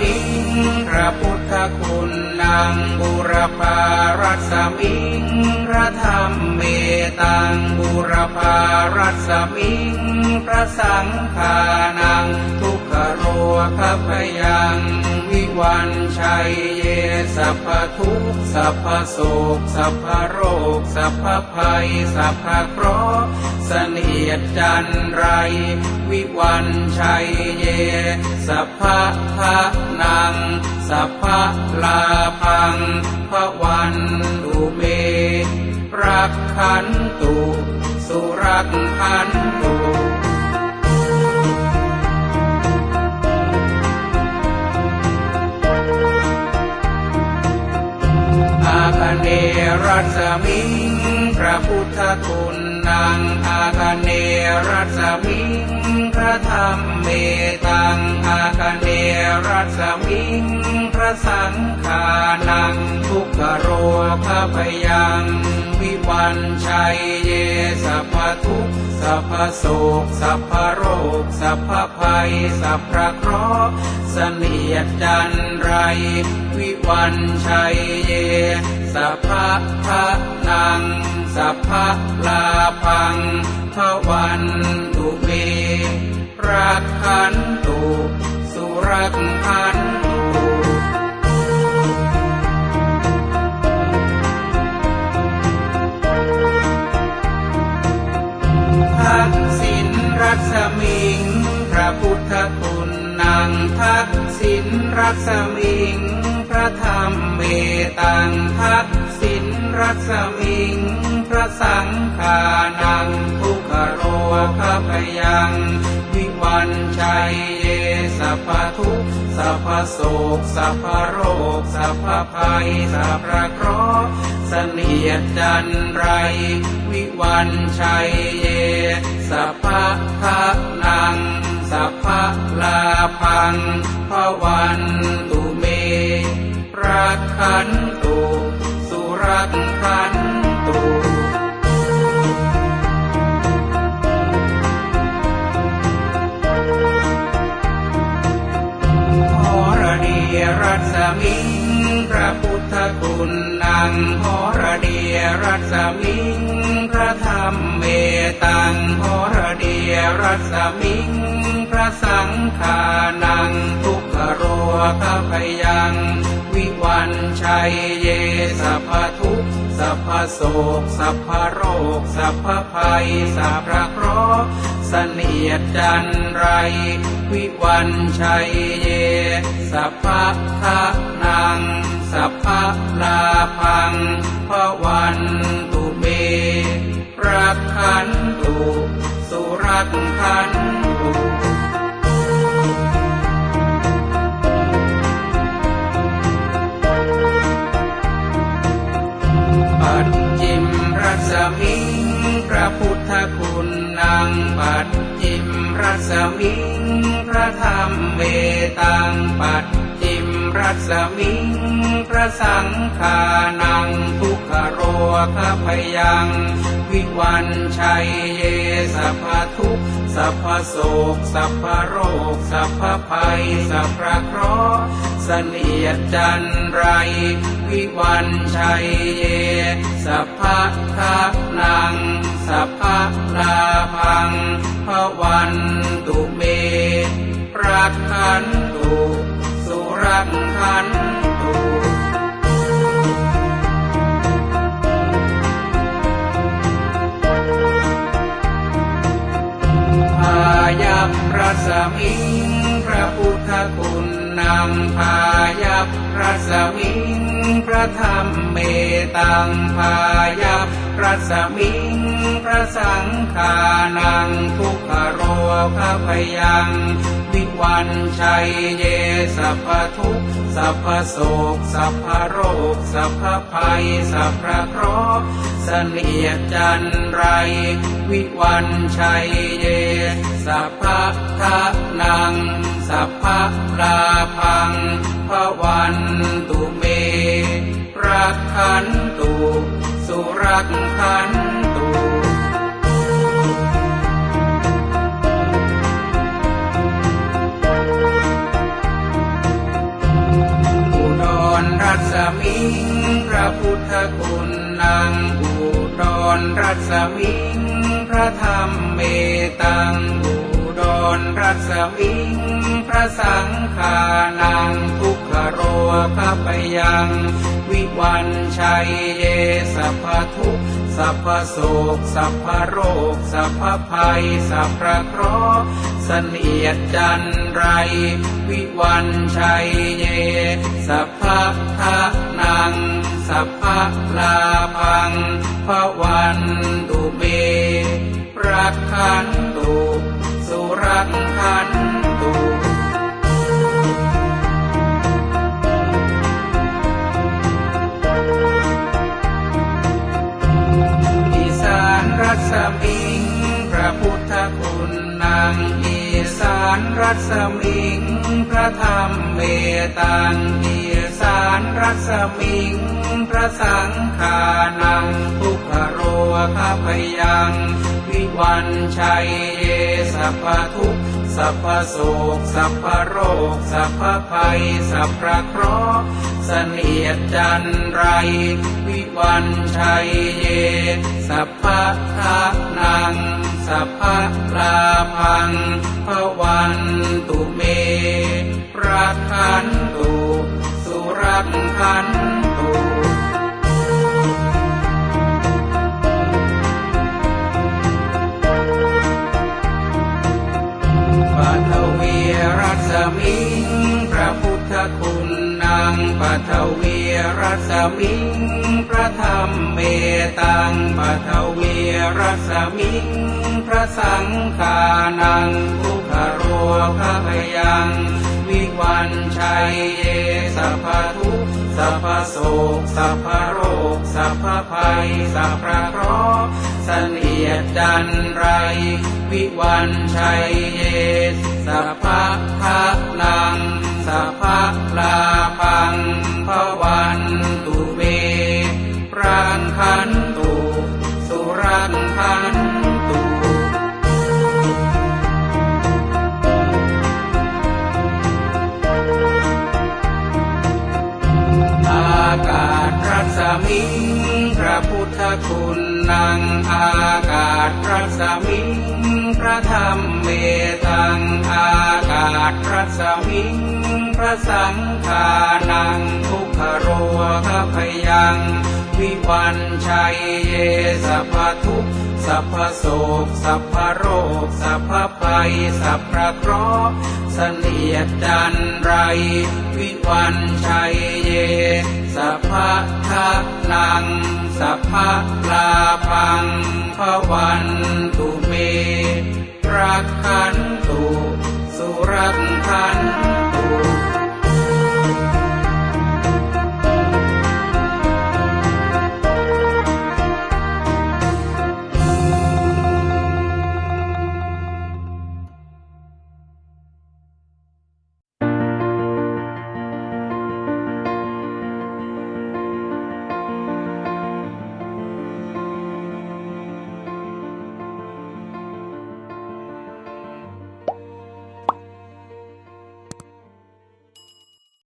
มิงพระพุทธคุณนางบุรพารัศมิงพระธรรมเมตังบุรพารัศมิงพระสังฆานังทุกขโรคพยังวิวัน เยสัพพทุกสัพพโศกสัพพโรค สัพพภัย สัพพเคราะห์เสนียดจันไร วิวันชัยเย สัพพะทะนัง สัพพะลาพังพระวันตุเม รักขันตุ สุรักขันตุ รัสมิงพระพุทธคุณนางอาคเนรัสมิงพระธรรมเมตังอาคเนรัสมิงพระสังฆานังทุกขโรคพยังวิวันชัยเยสัพพทุกสัพพโศกสัพพโรคสัพพภัยสัพพะเคราะห์เสนียดจันไร วิวันชัยเย สัพพะทะนัง สัพพะลาพังพวันตุเมรักขันตุสุรักขันตุทักษิณรัศมิง พระพุทธคุณนางทักษิณรัศมิง ธรรมเมตังทักษิณรัศมิง พระสังฆานังทุกโรคพยัง วิวันชัยเยสัพทุกสัพโศกสัพโรคสัพภัยสัพพะเคราะห์เสนียดจันไร วิวันชัยเยสัพพะทะนังสัพพะลาพังพวัน นตุสุรักขันตุหรดีรัศมิงพระพุทธคุณนางหรดีรัศมิงพระธรรมเมตังหรดีรัศมิงพระสังฆานังทุก โรคพยัง วิวันชัยเยสัพพทุกสัพพโศกสัพพโรค สัพพภัย สัพพะเคราะห์เสนียดจันไร วิวันชัยเย สัพพะทะนัง สัพพะลาพังพระวันตุเมรักขันตุสุรักขันตุ จิมรัศมิงพระพุทธคุณนางปัดจิมรัศมิงพระธรรมเมตังปัด รัศมิงพระสังฆานังทุกขโรคพยัง วิวันชัยเยสัพพทุกสัพพโศกสัพพโรคสัพพภัยสัพพะเคราะห์เสนียดจันไร วิวันชัยเย สัพพะทนัง สัพพะลาพังพระวัน สมิงพระพุทธคุณนำพายัพรัศมิงพระธรรมเมตังพายัพรัศมิงพระสังฆานังทุกขโรคพยัง วิวันชัยเยสัพพทุกสัพพโศกสัพพโรคสัพพภัยสัพพะเคราะห์เสนียดจันไร วิวันชัยเยสัพพะทะนังสัพพะลาพังพวันตุเม รักขันตุสุรักขันตุอุดรรัศมิงพระพุทธคุณนางอุดรรัศมิงพพระธรรมเมตังอุ ดรรัศมิงพระสังฆานังทุกขโรคปยัง วิวันชัยเยสัพพทุกสัพพโศกสัพพโรค สัพพภัย สัพพะเคราะห์เสนียดจันไร วิวันชัยเย สัพพะทะนัง สัพพะลาพังพระวันตุเม ธคุณนางอีสานรัศมิง พระธรรมเมตังอีสานรัศมิง พระสังฆานังทุกขโรคพยัง วิวันชัยเยสัพพทุกสัพพโศกสัพพโรค สัพพภัย สัพพะเคราะห์เสนียดจันไร วิวันชัยเย สัพพะทะนัง สัพพะลาพังพระวันตุเม รักขันตุสุรักขัน งปัทวีรัศมิง พระธรรมเมตังปัทวีรัศมิง พระสังฆานังทุกขโรคพยัง วิวันชัยเยสัพพทุกสัพพโศกสัพพโรคสัพพภัยสัพพะเคราะห์เสนียดจันไร วิวันชัยเยสัพพะทะนัง สัพพะลาพังพระวันตุเมรังคันตุสุรังคันตุอากาศรัศมิงพระพุทธคุณนางอากาศรัศมิงพระธรรมเมตังอากาศ รัศมิงพระสังฆานังทุกขโรคพยัง วิวันชัยเยสัพพทุกสัพพโศกสัพพโรค สัพพภัย สัพพะเคราะห์เสนียดจันไร วิวันชัยเย สัพพะทะนัง สัพพะลาพังพวันตุเมรักขันตุ รักพัน